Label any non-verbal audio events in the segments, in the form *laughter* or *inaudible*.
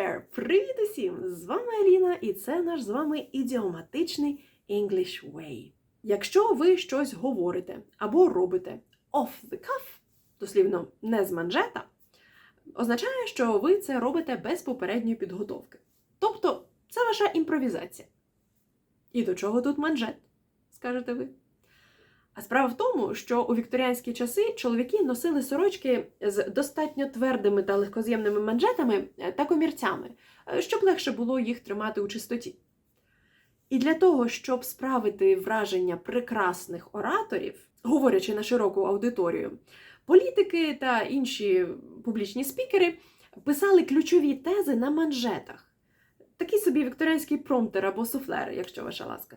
there! Привіт усім! З вами Аліна, і це наш з вами ідіоматичний English Way. Якщо ви щось говорите або робите off the cuff, дослівно не з манжета, означає, що ви це робите без попередньої підготовки. Тобто це ваша імпровізація. І до чого тут манжет? скажете ви. Справа в тому, що у вікторіанські часи чоловіки носили сорочки з достатньо твердими та легкоз'ємними манжетами та комірцями, е, щоб легше було їх тримати у чистоті. І для того, щоб справити враження прекрасних ораторів, говорячи на широку аудиторію, політики та інші публічні спікери писали ключові тези на манжетах. Такий собі вікторіанський промптер або суфлер, якщо ваша ласка.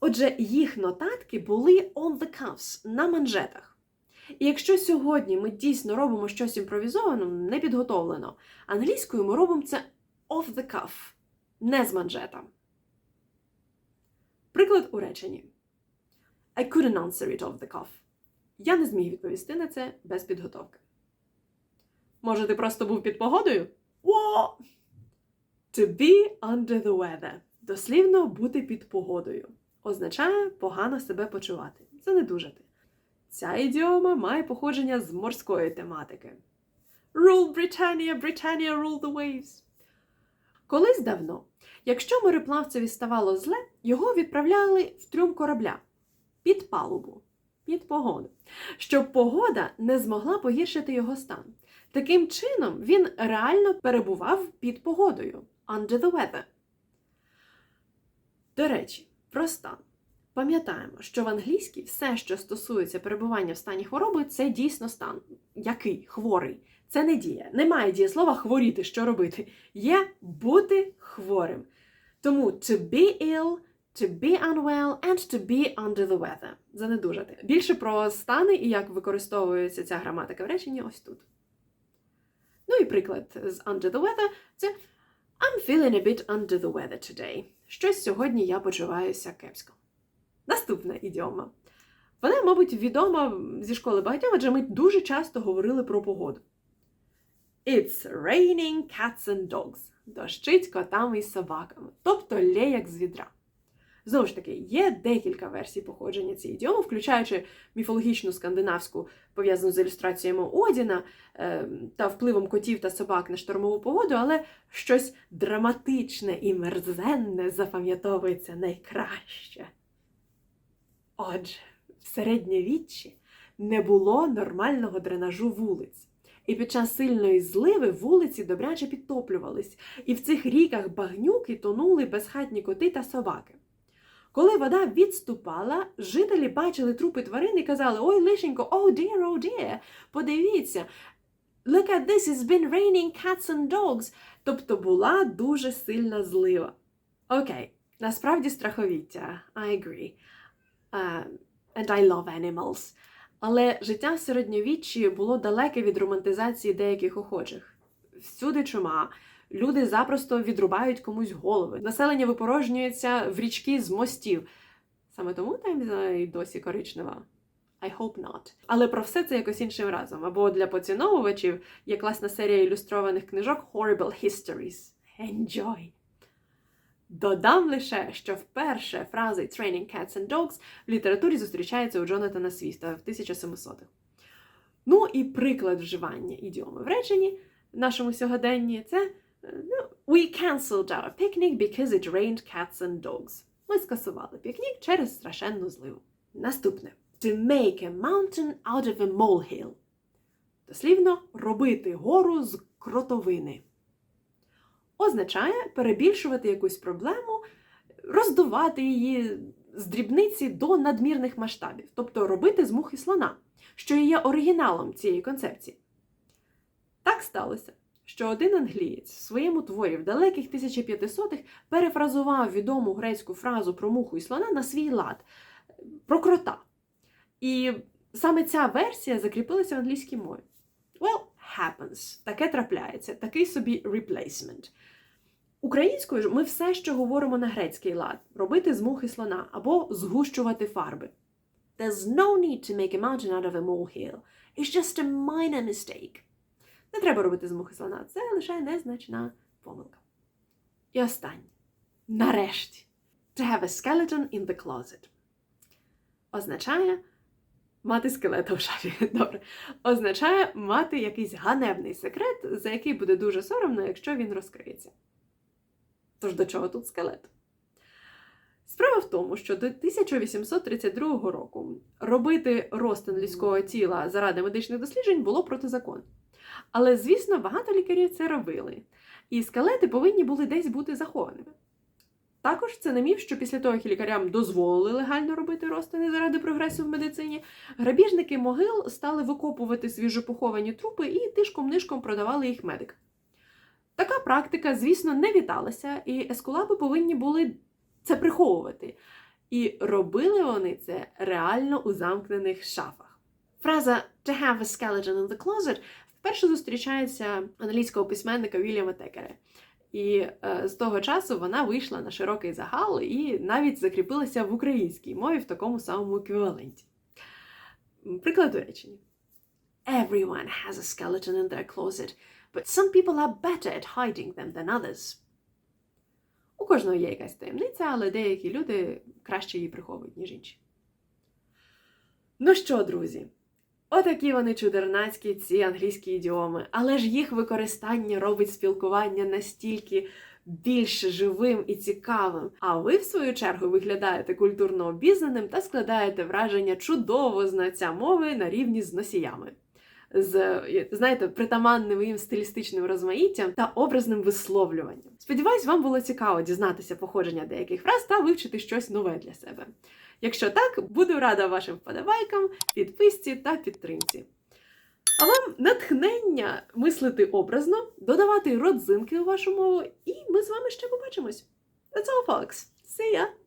Отже, їх нотатки були on the cuffs, на манжетах. І якщо сьогодні ми дійсно робимо щось імпровізовано, не підготовлено, англійською ми робимо це off the cuff, не з манжета. Приклад у реченні. I couldn't answer it off the cuff. Я не зміг відповісти на це без підготовки. Може, ти просто був під погодою? What? To be under the weather. Дослівно бути під погодою означає погано себе почувати. Це не дуже ти. Ця ідіома має походження з морської тематики. Rule Britannia, Britannia, rule the waves. Колись давно, якщо мореплавцеві ставало зле, його відправляли в трюм корабля під палубу, під погоду, щоб погода не змогла погіршити його стан. Таким чином, він реально перебував під погодою under the weather. До речі, про стан. Пам'ятаємо, що в англійській все, що стосується перебування в стані хвороби, це дійсно стан. Який? Хворий. Це не дія. Немає дієслова хворіти, що робити. Є бути хворим. Тому to be ill, to be unwell and to be under the weather. Занедужати. Більше про стани і як використовується ця граматика в реченні ось тут. Ну і приклад з under the weather це I'm feeling a bit under the weather today. Щось сьогодні я почуваюся кепсько. Наступна ідіома. Вона, мабуть, відома зі школи багатьом, адже ми дуже часто говорили про погоду. It's raining cats and dogs. Дощить котами і собаками. Тобто лє як з відра. Знову ж таки, є декілька версій походження цієї ідіоми, включаючи міфологічну скандинавську, пов'язану з ілюстраціями Одіна е, та впливом котів та собак на штормову погоду, але щось драматичне і мерзенне запам'ятовується найкраще. Отже, в середньовіччі не було нормального дренажу вулиць. І під час сильної зливи вулиці добряче підтоплювались, і в цих ріках багнюки тонули безхатні коти та собаки. Коли вода відступала, жителі бачили трупи тварин і казали: Ой, лишенько, oh dear, oh dear, подивіться, look at this, it's been raining cats and dogs. Тобто була дуже сильна злива. Окей, насправді страховіття, I agree. Uh, and I love animals. Але життя середньовіччі було далеке від романтизації деяких охочих. Всюди чума. Люди запросто відрубають комусь голови. Населення випорожнюється в річки з мостів. Саме тому Темза і досі коричнева. I hope not. Але про все це якось іншим разом. Або для поціновувачів є класна серія ілюстрованих книжок Horrible Histories. Enjoy! Додам лише, що вперше фрази Training Cats and Dogs в літературі зустрічається у Джонатана Свіста в 1700-х. Ну і приклад вживання ідіоми в реченні в нашому сьогоденні це We cancelled our picnic because it rained cats and dogs. Ми скасували пікнік через страшенну зливу. Наступне. To make a mountain out of a molehill. Дослівно робити гору з кротовини. Означає перебільшувати якусь проблему, роздувати її з дрібниці до надмірних масштабів, тобто робити з мухи слона, що є оригіналом цієї концепції. Так сталося, що один англієць в своєму творі в далеких 1500-х перефразував відому грецьку фразу про муху і слона на свій лад про крота. І саме ця версія закріпилася в англійській мові. Well, happens. Таке трапляється, такий собі replacement. Українською ж ми все, що говоримо на грецький лад, робити з мухи слона або згущувати фарби. There's no need to make a mountain out of a molehill. It's just a minor mistake. Не треба робити з мухи слона, це лише незначна помилка. І останнє. Нарешті. To have a skeleton in the closet. Означає мати скелета в шафі. *laughs* Добре. Означає мати якийсь ганебний секрет, за який буде дуже соромно, якщо він розкриється. Тож до чого тут скелет? Справа в тому, що до 1832 року робити розтин людського тіла заради медичних досліджень було протизаконно. Але, звісно, багато лікарів це робили, і скелети повинні були десь бути захованими. Також це не міф, що після того, як лікарям дозволили легально робити розтини заради прогресу в медицині, грабіжники могил стали викопувати свіжопоховані трупи і тишком-нишком продавали їх медикам. Така практика, звісно, не віталася, і ескулапи повинні були це приховувати. І робили вони це реально у замкнених шафах. Фраза to have a skeleton in the closet вперше зустрічається англійського письменника Вільяма Текера. І е, з того часу вона вийшла на широкий загал і навіть закріпилася в українській мові в такому самому еквіваленті. Приклад у реченні. Everyone has a skeleton in their closet, but some people are better at hiding them than others. У кожного є якась таємниця, але деякі люди краще її приховують, ніж інші. Ну що, друзі, отакі вони чудернацькі ці англійські ідіоми, але ж їх використання робить спілкування настільки більш живим і цікавим. А ви, в свою чергу, виглядаєте культурно обізнаним та складаєте враження чудово знаття мови на рівні з носіями. З знаєте, притаманним їм стилістичним розмаїттям та образним висловлюванням. Сподіваюсь, вам було цікаво дізнатися походження деяких фраз та вивчити щось нове для себе. Якщо так, буду рада вашим вподобайкам, підписці та підтримці. А вам натхнення мислити образно, додавати родзинки у вашу мову, і ми з вами ще побачимось. That's all, folks. See ya!